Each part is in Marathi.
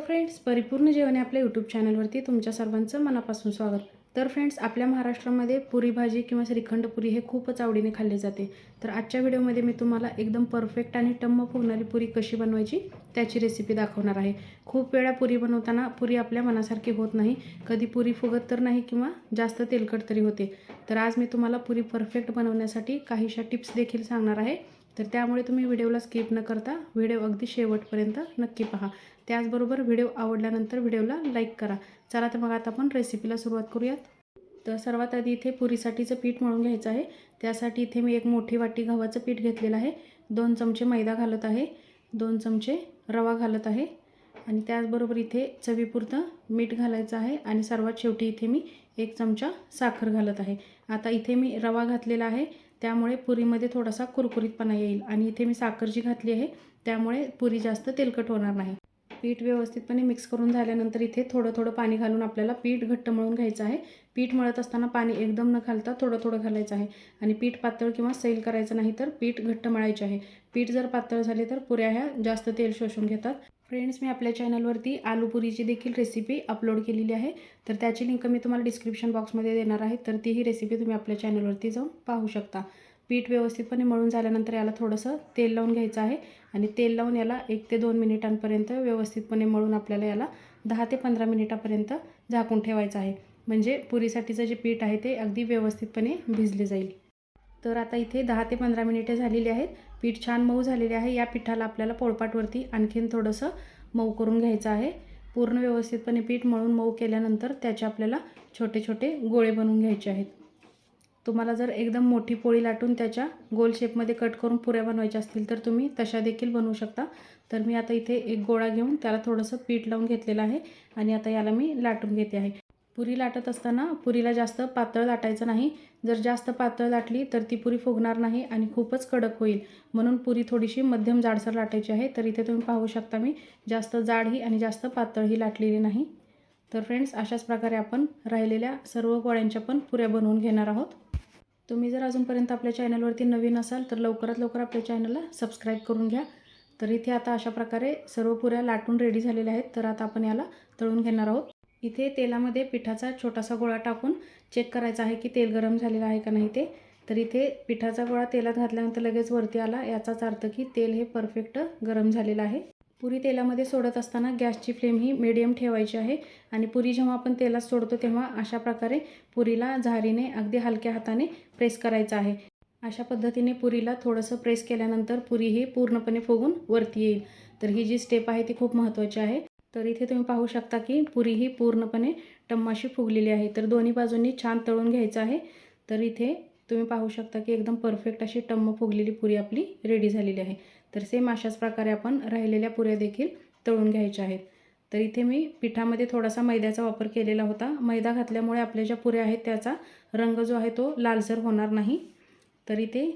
हॅलो फ्रेंड्स परिपूर्ण जेवण आपल्या यूट्यूब चॅनलवरती तुमच्या सर्वांचं मनापासून स्वागत. तर फ्रेंड्स आपल्या महाराष्ट्रामध्ये पुरी भाजी किंवा श्रीखंड पुरी हे खूपच आवडीने खाल्ले जाते. तर आजच्या व्हिडिओमध्ये मी तुम्हाला एकदम परफेक्ट आणि टम्म फुगणारी पुरी कशी बनवायची त्याची रेसिपी दाखवणार आहे. खूप वेळा पुरी बनवताना पुरी आपल्या मनासारखी होत नाही. कधी पुरी फुगत तर नाही किंवा जास्त तेलकट तरी होते. तर आज मी तुम्हाला पुरी परफेक्ट बनवण्यासाठी काहीशा टिप्स देखील सांगणार आहे. तर त्यामुळे तुम्ही व्हिडिओला स्किप न करता व्हिडिओ अगदी शेवटपर्यंत नक्की पहा. त्याचबरोबर व्हिडिओ आवडल्यानंतर व्हिडिओला लाईक करा. चला तर मग आता आपण रेसिपीला सुरुवात करूयात. तर सर्वात आधी इथे पुरीसाठीचं पीठ मळून घ्यायचं आहे. त्यासाठी इथे मी एक मोठी वाटी गव्हाचं पीठ घेतलेलं आहे. दोन चमचे मैदा घालत आहे. दोन चमचे रवा घालत आहे. आणि त्याचबरोबर इथे चवीपुरतं मीठ घालायचं आहे. आणि सर्वात शेवटी इथे मी एक चमचा साखर घालत आहे. आता इथे मी रवा घातलेला आहे. त्यामुळे पुरीमध्ये थोडासा कुरकुरीतपणा येईल. आणि इथे मी साखर जी घातली आहे. त्यामुळे पुरी जास्त तेलकट होणार नाही. पीठ व्यवस्थितपणे मिक्स करून झाल्यानंतर इथे थोडं थोडं पाणी घालून आपल्याला पीठ घट्ट मळून घ्यायचं आहे. पीठ मळत असताना पाणी एकदम न घालता थोडं थोडं घालायचं आहे. आणि पीठ पातळ किंवा सैल करायचं नाही तर पीठ घट्ट मळायचे आहे. पीठ जर पातळ झाले तर पुऱ्या ह्या जास्त तेल शोषून घेतात. फ्रेंड्स मी आपल्या चॅनलवरती आलूपुरीची देखील रेसिपी अपलोड केलेली आहे. तर त्याची लिंक मी तुम्हाला डिस्क्रिप्शन बॉक्समध्ये देणार आहे. तर तीही रेसिपी तुम्ही आपल्या चॅनलवरती जाऊन पाहू शकता. पीठ व्यवस्थितपणे मळून झाल्यानंतर याला थोडंसं तेल लावून घ्यायचं आहे. आणि तेल लावून याला एक ते दोन मिनिटांपर्यंत व्यवस्थितपणे मळून आपल्याला याला दहा ते पंधरा मिनिटापर्यंत झाकून ठेवायचं आहे. म्हणजे पुरीसाठीचं जे पीठ आहे ते अगदी व्यवस्थितपणे भिजले जाईल. तर आता इथे दहा ते पंधरा मिनिटे झालेली आहेत. पीठ छान मऊ झालेले आहे. या पिठाला आपल्याला पोळपाटवरती आणखीन थोडंसं मऊ करून घ्यायचं आहे. पूर्ण व्यवस्थितपणे पीठ मळून मऊ केल्यानंतर त्याचे आपल्याला छोटे छोटे गोळे बनवून घ्यायचे आहेत. तुम्हाला जर एकदम मोठी पोळी लाटून त्याच्या गोल शेपमध्ये कट करून पुऱ्या बनवायच्या असतील तर तुम्ही तशा देखील बनवू शकता. तर मी आता इथे एक गोळा घेऊन त्याला थोडंसं पीठ लावून घेतलेलं आहे आणि आता याला मी लाटून घेते आहे. पुरी लाटत असताना पुरीला जास्त पातळ लाटायचं नाही. जर जास्त पातळ लाटली तर ती पुरी फुगणार नाही आणि खूपच कडक होईल. म्हणून पुरी थोडीशी मध्यम जाडसर लाटायची आहे. तर इथे तुम्ही पाहू शकता मी जास्त जाडही आणि जास्त पातळही लाटलेली नाही. तर फ्रेंड्स अशाच प्रकारे आपण राहिलेल्या सर्व गोळ्यांच्या पण पुऱ्या बनवून घेणार आहोत. तुम्ही जर अजूनपर्यंत आपल्या चॅनलवरती नवीन असाल तर लवकरात लवकर आपल्या चॅनलला सबस्क्राईब करून घ्या. तर इथे आता अशा प्रकारे सर्व पुऱ्या लाटून रेडी झालेल्या आहेत. तर आता आपण याला तळून घेणार आहोत. इथे तेलामध्ये पिठाचा छोटासा गोळा टाकून चेक करायचा आहे की तेल गरम झालेलं आहे का नाही ते. तर इथे पिठाचा गोळा तेलात घातल्यानंतर लगेच वरती आला. याचाच अर्थ की तेल हे परफेक्ट गरम झालेलं आहे. पुरी तेलामध्ये सोडत असताना गॅसची फ्लेम ही मिडियम ठेवायची आहे. आणि पुरी जेव्हा आपण तेलात सोडतो तेव्हा अशा प्रकारे पुरीला झारीने अगदी हलक्या हाताने प्रेस करायचं आहे. अशा पद्धतीने पुरीला थोडंसं प्रेस केल्यानंतर पुरी ही पूर्णपणे फुगून वरती येईल. तर ही जी स्टेप आहे ती खूप महत्त्वाची आहे. तर इथे तुम्ही पाहू शकता की पुरी ही पूर्णपणे टम्माशी फुगलेली आहे. तर दोन्ही बाजूंनी छान तळून घ्यायचं आहे. तर इथे तुम्ही पाहू शकता की एकदम परफेक्ट अशी टम्म फुगलेली पुरी आपली रेडी झालेली आहे. तर सेम अशाच प्रकारे आपण राहिलेल्या पुऱ्या देखील तळून घ्यायच्या आहेत. तर इथे मी पिठामध्ये थोडासा मैद्याचा वापर केलेला होता. मैदा घातल्यामुळे आपल्या ज्या पुऱ्या आहेत त्याचा रंग जो आहे तो लालसर होणार नाही. तर इथे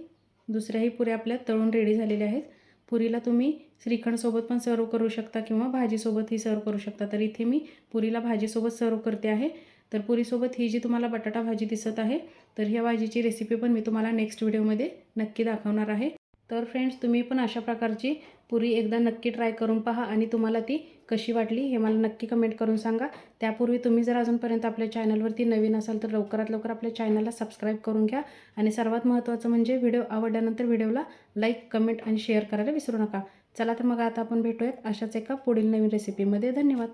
दुसऱ्याही पुऱ्या आपल्या तळून रेडी झालेल्या आहेत. पुरीला तुम्ही श्रीखंडसोबत पण सर्व करू शकता किंवा भाजीसोबतही सर्व करू शकता. तर इथे मी पुरीला भाजीसोबत सर्व करते आहे. तर पुरीसोबत ही जी तुम्हाला बटाटा भाजी दिसत आहे तर ह्या भाजीची रेसिपी पण मी तुम्हाला नेक्स्ट व्हिडिओमध्ये नक्की दाखवणार आहे. तर फ्रेंड्स तुम्ही पण अशा प्रकारची पुरी एकदा नक्की ट्राय करून पहा आणि तुम्हाला ती कशी वाटली हे मला नक्की कमेंट करून सांगा. त्यापूर्वी तुम्ही जर अजूनपर्यंत आपल्या चॅनलवरती नवीन असाल तर लवकरात लवकर आपल्या चॅनलला सबस्क्राईब करून घ्या. आणि सर्वात महत्त्वाचं म्हणजे व्हिडिओ आवडल्यानंतर व्हिडिओला लाईक कमेंट आणि शेअर करायला विसरू नका. चला तर मग आता आपण भेटूयात अशाच एका पुढील नवीन रेसिपीमध्ये धन्यवाद.